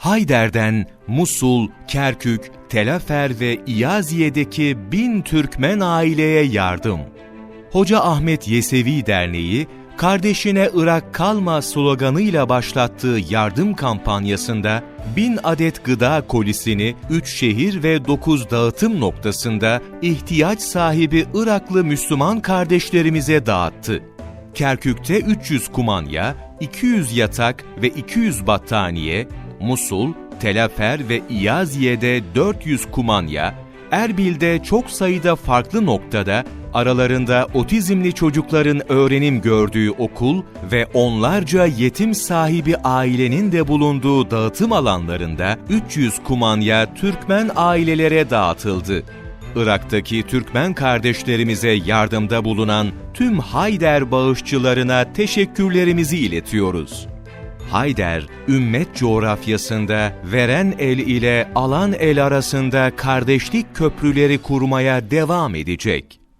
Hayder'den Musul, Kerkük, Telafer ve İyaziye'deki bin Türkmen aileye yardım. Hoca Ahmet Yesevi Derneği, kardeşine Irak kalma sloganıyla başlattığı yardım kampanyasında bin adet gıda kolisini 3 şehir ve 9 dağıtım noktasında ihtiyaç sahibi Iraklı Müslüman kardeşlerimize dağıttı. Kerkük'te 300 kumanya, 200 yatak ve 200 battaniye, Musul, Telafer ve İyaziye'de 400 kumanya, Erbil'de çok sayıda farklı noktada aralarında otizmli çocukların öğrenim gördüğü okul ve onlarca yetim sahibi ailenin de bulunduğu dağıtım alanlarında 300 kumanya Türkmen ailelere dağıtıldı. Irak'taki Türkmen kardeşlerimize yardımda bulunan tüm Hayder bağışçılarına teşekkürlerimizi iletiyoruz. Hayder, ümmet coğrafyasında veren el ile alan el arasında kardeşlik köprüleri kurmaya devam edecek.